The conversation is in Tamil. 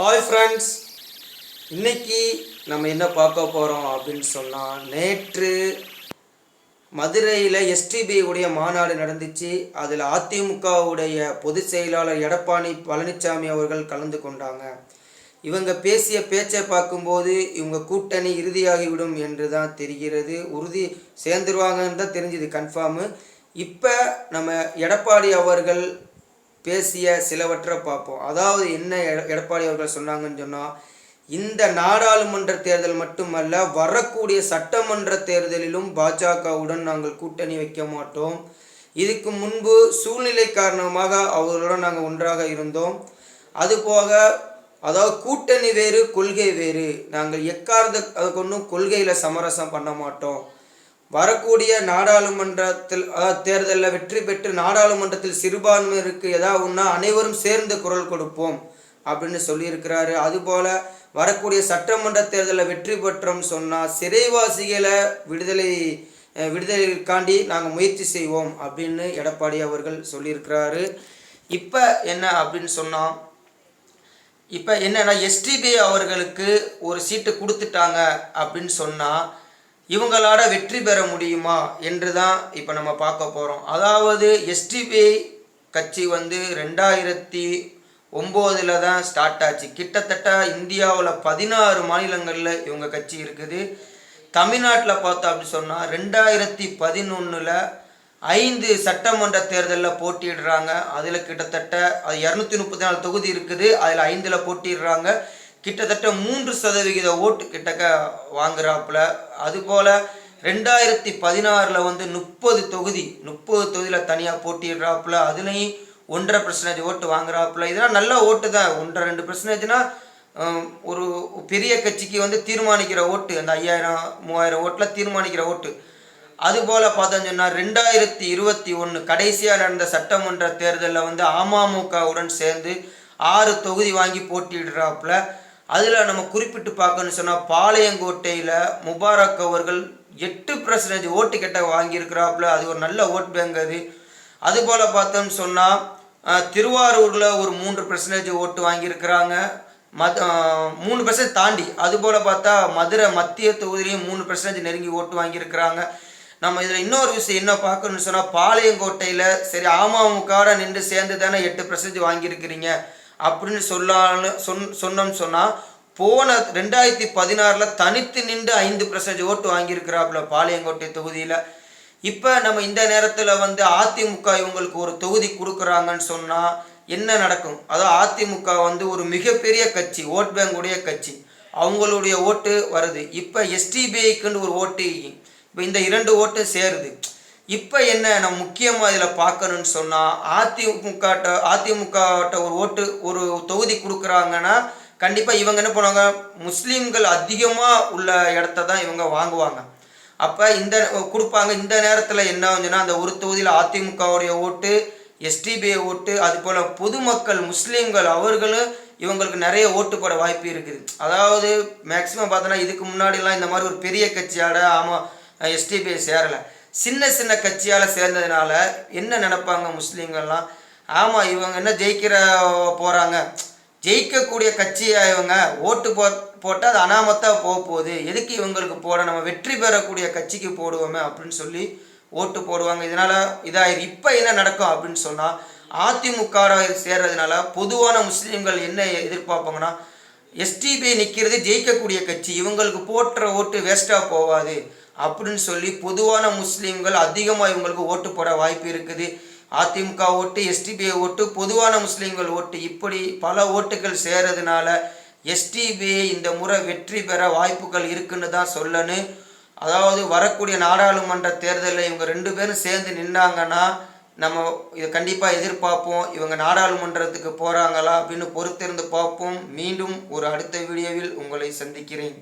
ஹாய் ஃப்ரெண்ட்ஸ் இன்னைக்கு நம்ம என்ன பார்க்க போகிறோம் அப்படின்னு சொன்னால் நேற்று மதுரையில் எஸ்டிபி உடைய மாநாடு நடந்துச்சு. அதில் அதிமுகவுடைய பொதுச் செயலாளர் எடப்பாடி பழனிசாமி அவர்கள் கலந்து கொண்டாங்க. இவங்க பேசிய பேச்சை பார்க்கும்போது இவங்க கூட்டணி இறுதியாகிவிடும் என்று தான் தெரிகிறது. உறுதி சேர்ந்துருவாங்கன்னு தான் தெரிஞ்சுது கன்ஃபார்மு இப்போ நம்ம எடப்பாடி அவர்கள் பேசிய சிலவற்றை பார்ப்போம். அதாவது என்ன எட- எடப்பாடி அவர்கள் சொன்னாங்கன்னு சொன்னால் இந்த நாடாளுமன்ற தேர்தல் மட்டுமல்ல வரக்கூடிய சட்டமன்ற தேர்தலிலும் பாஜகவுடன் நாங்கள் கூட்டணி வைக்க மாட்டோம். இதுக்கு முன்பு சூழ்நிலை காரணமாக அவர்களுடன் நாங்கள் ஒன்றாக இருந்தோம். அதுபோக அதாவது கூட்டணி வேறு கொள்கை வேறு. நாங்கள் எக்காரத அதுக்கு கொண்டும் கொள்கையில் சமரசம் பண்ண மாட்டோம். வரக்கூடிய நாடாளுமன்றத்தில் தேர்தலில் வெற்றி பெற்று நாடாளுமன்றத்தில் சிறுபான்மையினருக்கு ஏதாவது ஒன்றா அனைவரும் சேர்ந்து குரல் கொடுப்போம் அப்படின்னு சொல்லியிருக்கிறாரு. அதுபோல் வரக்கூடிய சட்டமன்ற தேர்தலில் வெற்றி பெற்றோம் சொன்னால் சிறைவாசிகளை விடுதலை விடுதலைக்காண்டி நாங்கள் முயற்சி செய்வோம் அப்படின்னு எடப்பாடி அவர்கள் சொல்லியிருக்கிறாரு. இப்போ என்ன அப்படின்னு சொன்னால் இப்போ என்னென்னா எஸ்டிபி அவர்களுக்கு ஒரு சீட்டு கொடுத்துட்டாங்க அப்படின்னு சொன்னால் இவங்களால வெற்றி பெற முடியுமா என்று தான் இப்போ நம்ம பார்க்க போகிறோம் அதாவது எஸ்டிபி கட்சி வந்து ரெண்டாயிரத்தி ஒம்போதில் தான் ஸ்டார்ட் ஆச்சு. கிட்டத்தட்ட இந்தியாவில் பதினாறு மாநிலங்களில் இவங்க கட்சி இருக்குது. தமிழ்நாட்டில் பார்த்தோம் அப்படி சொன்னால் ரெண்டாயிரத்தி பதினொன்றில் ஐந்து சட்டமன்ற தேர்தலில் போட்டியிடுறாங்க. அதில் கிட்டத்தட்ட அது இரநூத்தி முப்பத்தி நாலு தொகுதி இருக்குது. அதில் ஐந்தில் போட்டிடுறாங்க கிட்டத்தட்ட மூன்று சதவிகித ஓட்டு கிட்டக்க வாங்குறாப்புல. அதுபோல் ரெண்டாயிரத்தி பதினாறில் வந்து முப்பது தொகுதி முப்பது தொகுதியில் தனியாக போட்டிடுறாப்புல அதுலேயும் ஒன்றரை பர்சன்டேஜ் ஓட்டு வாங்குறாப்புல. இதெல்லாம் நல்ல ஓட்டு தான். ஒன்றரை ரெண்டு பர்சன்டேஜ்னா ஒரு பெரிய கட்சிக்கு வந்து தீர்மானிக்கிற ஓட்டு. அந்த ஐயாயிரம் மூவாயிரம் ஓட்டில் தீர்மானிக்கிற ஓட்டு. அதுபோல் பார்த்தோன்னு சொன்னால் ரெண்டாயிரத்தி இருபத்தி ஒன்று கடைசியாக நடந்த சட்டமன்ற தேர்தலில் வந்து அமமுகவுடன் சேர்ந்து ஆறு தொகுதி வாங்கி போட்டியிடுறாப்புல. அதில் நம்ம குறிப்பிட்டு பார்க்கணும்னு சொன்னால் பாளையங்கோட்டையில் முபாரக் அவர்கள் எட்டு பர்சன்டேஜ் ஓட்டு கெட்ட வாங்கியிருக்கிறாப்புல. அது ஒரு நல்ல ஓட் பேங்க் அது. அதுபோல் பார்த்தோம்னு சொன்னால் திருவாரூரில் ஒரு மூன்று பர்சன்டேஜ் ஓட்டு வாங்கியிருக்கிறாங்க. மத் மூணு பர்சன்ட் தாண்டி அதுபோல் பார்த்தா மதுரை மத்திய தொகுதியிலையும் மூணு பர்சன்டேஜ் நெருங்கி ஓட்டு வாங்கியிருக்கிறாங்க. நம்ம இதில் இன்னொரு விஷயம் என்ன பார்க்கணும்னு சொன்னால் பாளையங்கோட்டையில் சரி அமமுகவோட நின்று சேர்ந்து தானே எட்டு பர்சன்டேஜ் வாங்கியிருக்கிறீங்க. அப்படின்னு சொல்லான்னு சொன் சொன்னோம்னு சொன்னால் போன ரெண்டாயிரத்தி பதினாறில் தனித்து நின்று ஐந்து பர்சன்டேஜ் ஓட்டு வாங்கியிருக்கிறாப்புல பாளையங்கோட்டை தொகுதியில். இப்போ நம்ம இந்த நேரத்தில் வந்து அதிமுக இவங்களுக்கு ஒரு தொகுதி கொடுக்குறாங்கன்னு சொன்னால் என்ன நடக்கும்? அதாவது அதிமுக வந்து ஒரு மிகப்பெரிய கட்சி ஓட் பேங்க் உடைய கட்சி. அவங்களுடைய ஓட்டு வருது. இப்போ எஸ்டிபிஐக்குன்னு ஒரு ஓட்டு இப்போ இந்த இரண்டு ஓட்டு சேருது. இப்போ என்ன நம்ம முக்கியமாக இதில் பார்க்கணும்னு சொன்னால் அதிமுகட்ட அதிமுகட்ட ஒரு ஓட்டு ஒரு தொகுதி கொடுக்குறாங்கன்னா கண்டிப்பாக இவங்க என்ன பண்ணுவாங்க? முஸ்லீம்கள் அதிகமாக உள்ள இடத்த தான் இவங்க வாங்குவாங்க. அப்போ இந்த கொடுப்பாங்க. இந்த நேரத்தில் என்ன வந்துன்னா அந்த ஒரு தொகுதியில் அதிமுகவுடைய ஓட்டு எஸ்டிபிஐ ஓட்டு அதுபோல் பொதுமக்கள் முஸ்லீம்கள் அவர்களும் இவங்களுக்கு நிறைய ஓட்டு போட வாய்ப்பு இருக்குது. அதாவது மேக்சிமம் பார்த்தோன்னா இதுக்கு முன்னாடிலாம் இந்த மாதிரி ஒரு பெரிய கட்சியாட ஆமாம் எஸ்டிபிஐ சேரலை. சின்ன சின்ன கட்சியால் சேர்ந்ததுனால என்ன நினைப்பாங்க முஸ்லீம்கள்லாம்? ஆமாம் இவங்க என்ன ஜெயிக்கிற போகிறாங்க ஜெயிக்கக்கூடிய கட்சியாக இவங்க? ஓட்டு போ போட்டால் அது அனாமத்தாக போக போகுது. எதுக்கு இவங்களுக்கு போட? நம்ம வெற்றி பெறக்கூடிய கட்சிக்கு போடுவோமே அப்படின்னு சொல்லி ஓட்டு போடுவாங்க. இதனால் இதாயிரு. இப்போ என்ன நடக்கும் அப்படின்னு சொன்னால் அதிமுக சேர்றதுனால பொதுவான முஸ்லீம்கள் என்ன எதிர்பார்ப்பாங்கன்னா எஸ்டிபிஐ நிற்கிறது ஜெயிக்கக்கூடிய கட்சி. இவங்களுக்கு போட்டுற ஓட்டு வேஸ்ட்டாக போகாது. அப்படின்னு சொல்லி பொதுவான முஸ்லீம்கள் அதிகமாக இவங்களுக்கு ஓட்டு போட வாய்ப்பு இருக்குது. அதிமுக ஓட்டு எஸ்டிபிஐ ஓட்டு பொதுவான முஸ்லீம்கள் ஓட்டு. இப்படி பல ஓட்டுகள் சேரதுனால எஸ்டிபிஐ இந்த முறை வெற்றி பெற வாய்ப்புகள் இருக்குன்னு தான் சொல்லணும். அதாவது வரக்கூடிய நாடாளுமன்ற தேர்தலில் இவங்க ரெண்டு பேரும் சேர்ந்து நின்னாங்கன்னா நம்ம இதை கண்டிப்பாக எதிர்பார்ப்போம். இவங்க நாடாளுமன்றத்துக்கு போகிறாங்களா அப்படின்னு பொறுத்திருந்து பார்ப்போம். மீண்டும் ஒரு அடுத்த வீடியோவில் உங்களை சந்திக்கிறேன்.